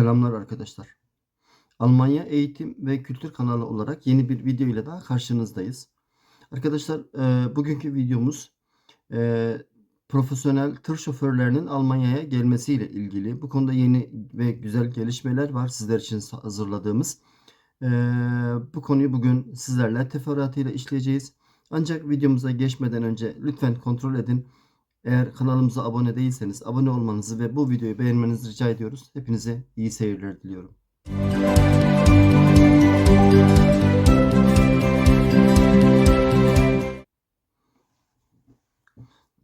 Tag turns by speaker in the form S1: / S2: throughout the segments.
S1: Selamlar arkadaşlar. Almanya Eğitim ve Kültür kanalı olarak yeni bir video ile daha karşınızdayız. Arkadaşlar e, bugünkü videomuz e, profesyonel tır şoförlerinin Almanya'ya gelmesiyle ilgili. Bu konuda yeni ve güzel gelişmeler var sizler için hazırladığımız. E, bu konuyu bugün sizlerle teferruatıyla işleyeceğiz. Ancak videomuza geçmeden önce lütfen kontrol edin. Eğer kanalımıza abone değilseniz abone olmanızı ve bu videoyu beğenmenizi rica ediyoruz. Hepinize iyi seyirler diliyorum.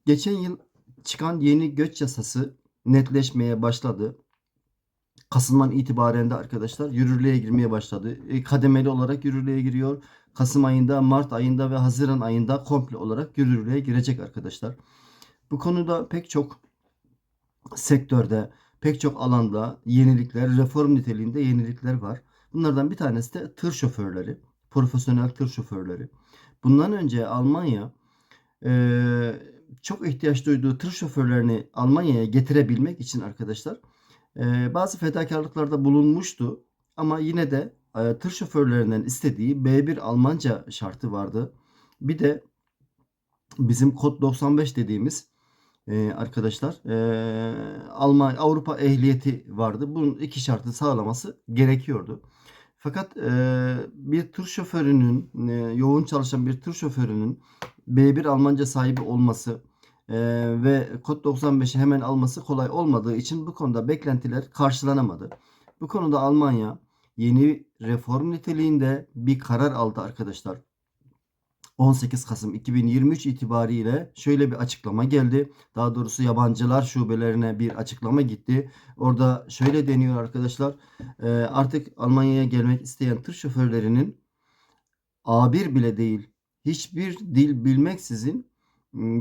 S1: Geçen yıl çıkan yeni göç yasası netleşmeye başladı. Kasım'dan itibaren de arkadaşlar yürürlüğe girmeye başladı. E, kademeli olarak yürürlüğe giriyor. Kasım ayında, Mart ayında ve Haziran ayında komple olarak yürürlüğe girecek arkadaşlar. Bu konuda pek çok sektörde, pek çok alanda yenilikler, reform niteliğinde yenilikler var. Bunlardan bir tanesi de tır şoförleri, profesyonel tır şoförleri. Bundan önce Almanya e, çok ihtiyaç duyduğu tır şoförlerini Almanya'ya getirebilmek için arkadaşlar e, bazı fedakarlıklarda bulunmuştu. Ama yine de e, tır şoförlerinden istediği B1 Almanca şartı vardı. Bir de bizim kod 95 dediğimiz e, arkadaşlar e, Almanya Avrupa ehliyeti vardı. Bunun iki şartı sağlaması gerekiyordu. Fakat e, bir tır şoförünün e, yoğun çalışan bir tır şoförünün B1 Almanca sahibi olması e, ve kod 95'i hemen alması kolay olmadığı için bu konuda beklentiler karşılanamadı. Bu konuda Almanya yeni reform niteliğinde bir karar aldı arkadaşlar. 18 Kasım 2023 itibariyle şöyle bir açıklama geldi. Daha doğrusu yabancılar şubelerine bir açıklama gitti. Orada şöyle deniyor arkadaşlar. E, artık Almanya'ya gelmek isteyen tır şoförlerinin A1 bile değil hiçbir dil bilmeksizin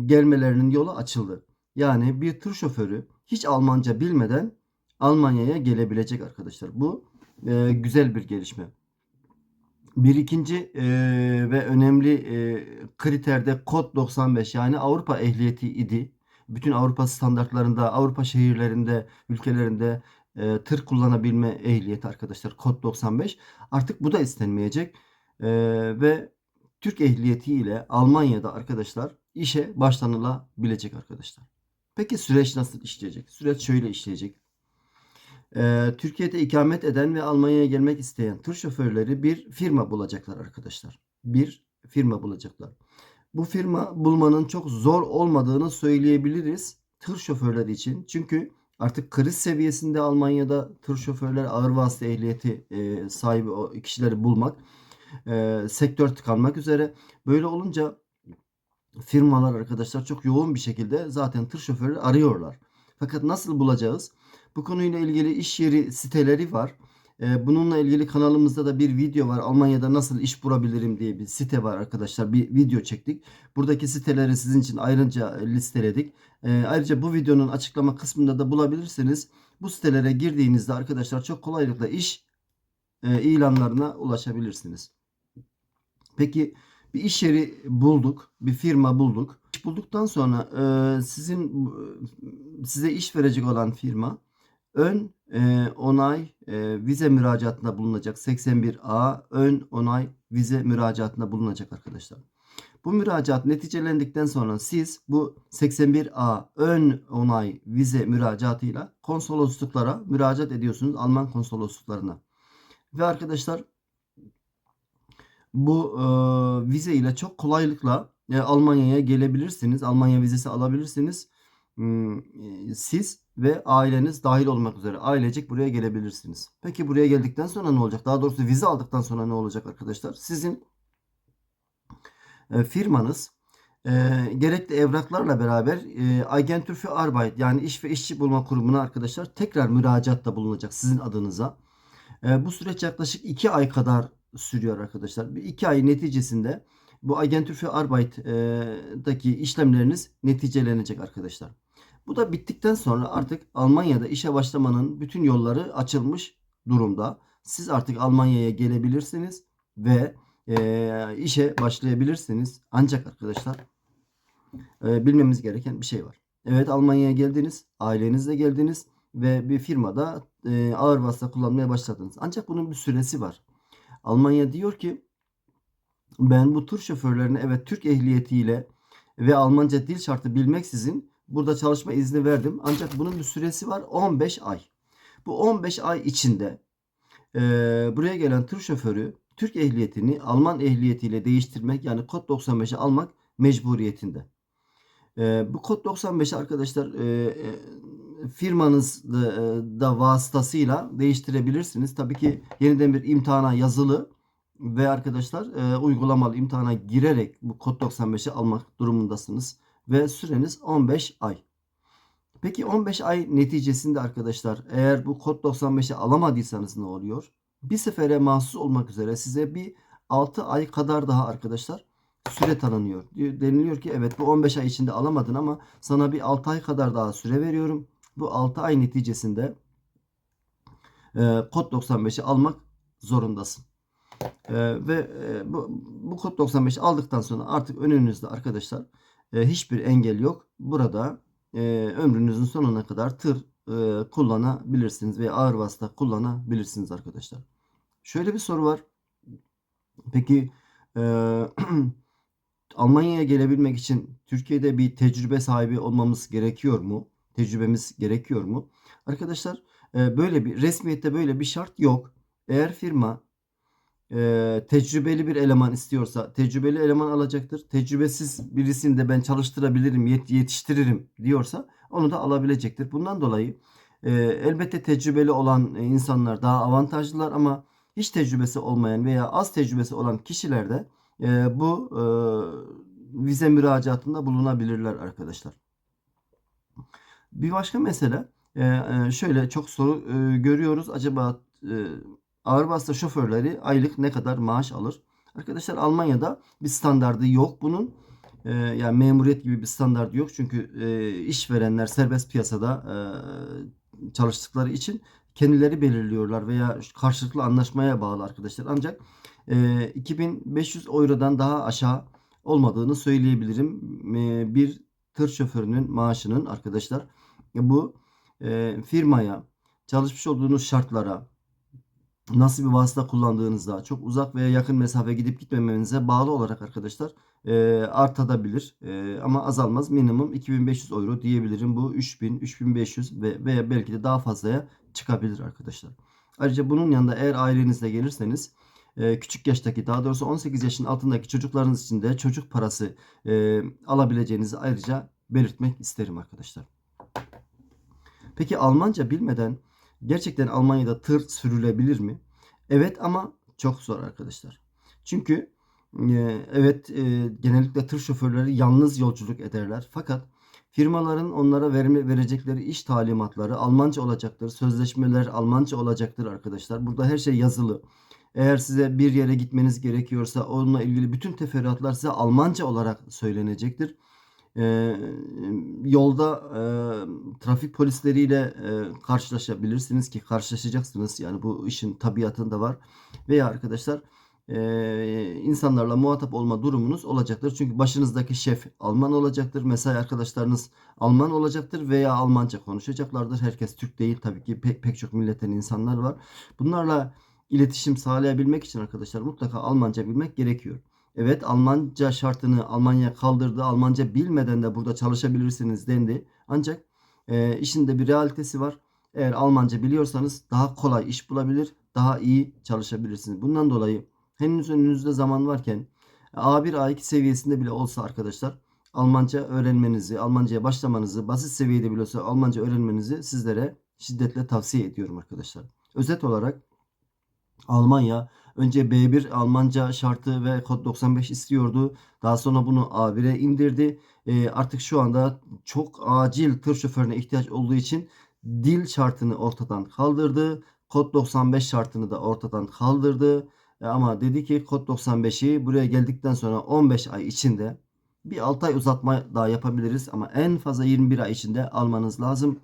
S1: gelmelerinin yolu açıldı. Yani bir tır şoförü hiç Almanca bilmeden Almanya'ya gelebilecek arkadaşlar. Bu güzel bir gelişme. Bir ikinci e, ve önemli e, kriterde kod 95 yani Avrupa ehliyeti idi. Bütün Avrupa standartlarında, Avrupa şehirlerinde, ülkelerinde e, tır kullanabilme ehliyeti arkadaşlar kod 95. Artık bu da istenmeyecek. E, ve Türk ehliyeti ile Almanya'da arkadaşlar işe başlanılabilecek arkadaşlar. Peki süreç nasıl işleyecek? Süreç şöyle işleyecek. Ee, Türkiye'de ikamet eden ve Almanya'ya gelmek isteyen tır şoförleri bir firma bulacaklar arkadaşlar. Bir firma bulacaklar. Bu firma bulmanın çok zor olmadığını söyleyebiliriz tır şoförleri için. Çünkü artık kriz seviyesinde Almanya'da tır şoförler ağır vasıta ehliyeti e, sahibi o kişileri bulmak e, sektör tıkanmak üzere. Böyle olunca firmalar arkadaşlar çok yoğun bir şekilde zaten tır şoförü arıyorlar. Fakat nasıl bulacağız? Bu konuyla ilgili iş yeri siteleri var. Ee, bununla ilgili kanalımızda da bir video var. Almanya'da nasıl iş bulabilirim diye bir site var arkadaşlar. Bir video çektik. Buradaki siteleri sizin için ayrıca listeledik. Ee, ayrıca bu videonun açıklama kısmında da bulabilirsiniz. Bu sitelere girdiğinizde arkadaşlar çok kolaylıkla iş e, ilanlarına ulaşabilirsiniz. Peki bir iş yeri bulduk, bir firma bulduk. İş bulduktan sonra e, sizin size iş verecek olan firma ön e, onay e, vize müracaatında bulunacak. 81A ön onay vize müracaatında bulunacak arkadaşlar. Bu müracaat neticelendikten sonra siz bu 81A ön onay vize müracaatıyla konsolosluklara müracaat ediyorsunuz. Alman konsolosluklarına. Ve arkadaşlar bu e, vize ile çok kolaylıkla e, Almanya'ya gelebilirsiniz. Almanya vizesi alabilirsiniz. Hmm, e, siz ve aileniz dahil olmak üzere ailecek buraya gelebilirsiniz. Peki buraya geldikten sonra ne olacak? Daha doğrusu vize aldıktan sonra ne olacak arkadaşlar? Sizin e, firmanız e, gerekli evraklarla beraber e, Agentur für Arbeit yani iş ve işçi bulma kurumuna arkadaşlar tekrar müracaatta bulunacak sizin adınıza. Bu süreç yaklaşık 2 ay kadar sürüyor arkadaşlar. Bir iki ay neticesinde bu Agentur für Arbeit'daki işlemleriniz neticelenecek arkadaşlar. Bu da bittikten sonra artık Almanya'da işe başlamanın bütün yolları açılmış durumda. Siz artık Almanya'ya gelebilirsiniz ve e, işe başlayabilirsiniz. Ancak arkadaşlar e, bilmemiz gereken bir şey var. Evet Almanya'ya geldiniz, ailenizle geldiniz ve bir firmada e, ağır vasıta kullanmaya başladınız. Ancak bunun bir süresi var. Almanya diyor ki ben bu tır şoförlerine evet Türk ehliyetiyle ve Almanca dil şartı bilmeksizin burada çalışma izni verdim. Ancak bunun bir süresi var 15 ay. Bu 15 ay içinde e, buraya gelen tır şoförü Türk ehliyetini Alman ehliyetiyle değiştirmek yani kod 95'i almak mecburiyetinde. E, bu kod 95'i arkadaşlar e, e, firmanız da, e, da vasıtasıyla değiştirebilirsiniz. Tabii ki yeniden bir imtihana yazılı ve arkadaşlar e, uygulamalı imtihana girerek bu kod 95'i almak durumundasınız. Ve süreniz 15 ay. Peki 15 ay neticesinde arkadaşlar eğer bu kod 95'i alamadıysanız ne oluyor? Bir sefere mahsus olmak üzere size bir 6 ay kadar daha arkadaşlar süre tanınıyor. Deniliyor ki evet bu 15 ay içinde alamadın ama sana bir 6 ay kadar daha süre veriyorum. Bu 6 ay neticesinde e, kod 95'i almak zorundasın. E, ve e, bu, bu kod 95'i aldıktan sonra artık önünüzde arkadaşlar e, hiçbir engel yok. Burada e, ömrünüzün sonuna kadar tır e, kullanabilirsiniz veya ağır vasıta kullanabilirsiniz arkadaşlar. Şöyle bir soru var. Peki e, Almanya'ya gelebilmek için Türkiye'de bir tecrübe sahibi olmamız gerekiyor mu? Tecrübemiz gerekiyor mu? Arkadaşlar böyle bir resmiyette böyle bir şart yok. Eğer firma e, tecrübeli bir eleman istiyorsa tecrübeli eleman alacaktır. Tecrübesiz birisini de ben çalıştırabilirim, yet- yetiştiririm diyorsa onu da alabilecektir. Bundan dolayı e, elbette tecrübeli olan insanlar daha avantajlılar ama hiç tecrübesi olmayan veya az tecrübesi olan kişiler de e, bu e, vize müracaatında bulunabilirler arkadaşlar. Bir başka mesele e, şöyle çok soru e, görüyoruz. Acaba e, ağır vasıta şoförleri aylık ne kadar maaş alır? Arkadaşlar Almanya'da bir standardı yok bunun. E, yani memuriyet gibi bir standardı yok. Çünkü e, işverenler serbest piyasada e, çalıştıkları için kendileri belirliyorlar veya karşılıklı anlaşmaya bağlı arkadaşlar. Ancak e, 2500 eurodan daha aşağı olmadığını söyleyebilirim. E, bir tır şoförünün maaşının arkadaşlar bu e, firmaya çalışmış olduğunuz şartlara nasıl bir vasıta kullandığınızda çok uzak veya yakın mesafe gidip gitmemenize bağlı olarak arkadaşlar e, artabilir e, ama azalmaz minimum 2500 euro diyebilirim bu 3000 3500 ve veya belki de daha fazlaya çıkabilir arkadaşlar. Ayrıca bunun yanında eğer ailenizle gelirseniz e, küçük yaştaki daha doğrusu 18 yaşın altındaki çocuklarınız için de çocuk parası e, alabileceğinizi ayrıca belirtmek isterim arkadaşlar. Peki Almanca bilmeden gerçekten Almanya'da tır sürülebilir mi? Evet ama çok zor arkadaşlar. Çünkü e, evet e, genellikle tır şoförleri yalnız yolculuk ederler. Fakat firmaların onlara verme, verecekleri iş talimatları Almanca olacaktır. Sözleşmeler Almanca olacaktır arkadaşlar. Burada her şey yazılı. Eğer size bir yere gitmeniz gerekiyorsa onunla ilgili bütün teferruatlar size Almanca olarak söylenecektir. Ee, yolda e, trafik polisleriyle e, karşılaşabilirsiniz ki karşılaşacaksınız. Yani bu işin tabiatında var. Veya arkadaşlar e, insanlarla muhatap olma durumunuz olacaktır. Çünkü başınızdaki şef Alman olacaktır. Mesai arkadaşlarınız Alman olacaktır veya Almanca konuşacaklardır. Herkes Türk değil tabii ki pek, pek çok milletten insanlar var. Bunlarla iletişim sağlayabilmek için arkadaşlar mutlaka Almanca bilmek gerekiyor. Evet Almanca şartını Almanya kaldırdı. Almanca bilmeden de burada çalışabilirsiniz dendi. Ancak e, işin de bir realitesi var. Eğer Almanca biliyorsanız daha kolay iş bulabilir, daha iyi çalışabilirsiniz. Bundan dolayı henüz önünüzde zaman varken A1 A2 seviyesinde bile olsa arkadaşlar Almanca öğrenmenizi, Almanca'ya başlamanızı, basit seviyede bile olsa Almanca öğrenmenizi sizlere şiddetle tavsiye ediyorum arkadaşlar. Özet olarak Almanya önce B1 Almanca şartı ve kod 95 istiyordu. Daha sonra bunu A1'e indirdi. E, artık şu anda çok acil tır şoförüne ihtiyaç olduğu için dil şartını ortadan kaldırdı. Kod 95 şartını da ortadan kaldırdı. E, ama dedi ki kod 95'i buraya geldikten sonra 15 ay içinde bir 6 ay uzatma daha yapabiliriz ama en fazla 21 ay içinde almanız lazım.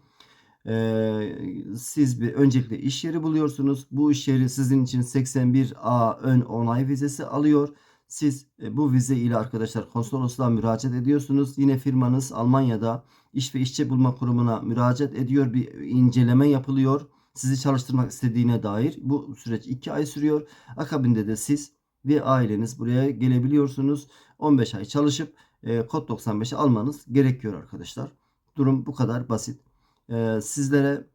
S1: Siz bir öncelikle iş yeri buluyorsunuz. Bu iş yeri sizin için 81A ön onay vizesi alıyor. Siz e, bu vize ile arkadaşlar konsolosluğa müracaat ediyorsunuz. Yine firmanız Almanya'da iş ve işçi bulma kurumuna müracaat ediyor. Bir inceleme yapılıyor. sizi çalıştırmak istediğine dair. Bu süreç 2 ay sürüyor. Akabinde de siz ve aileniz buraya gelebiliyorsunuz. 15 ay çalışıp e, kod 95'i almanız gerekiyor arkadaşlar. Durum bu kadar basit. E, sizlere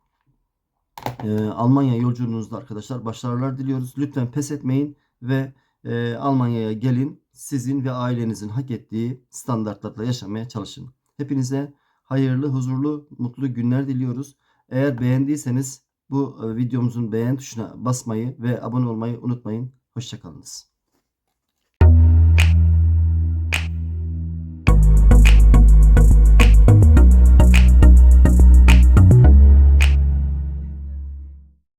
S1: e, Almanya yolculuğunuzda arkadaşlar başarılar diliyoruz. Lütfen pes etmeyin ve e, Almanya'ya gelin. Sizin ve ailenizin hak ettiği standartlarla yaşamaya çalışın. Hepinize hayırlı, huzurlu, mutlu günler diliyoruz. Eğer beğendiyseniz bu e, videomuzun beğen tuşuna basmayı ve abone olmayı unutmayın. Hoşçakalınız.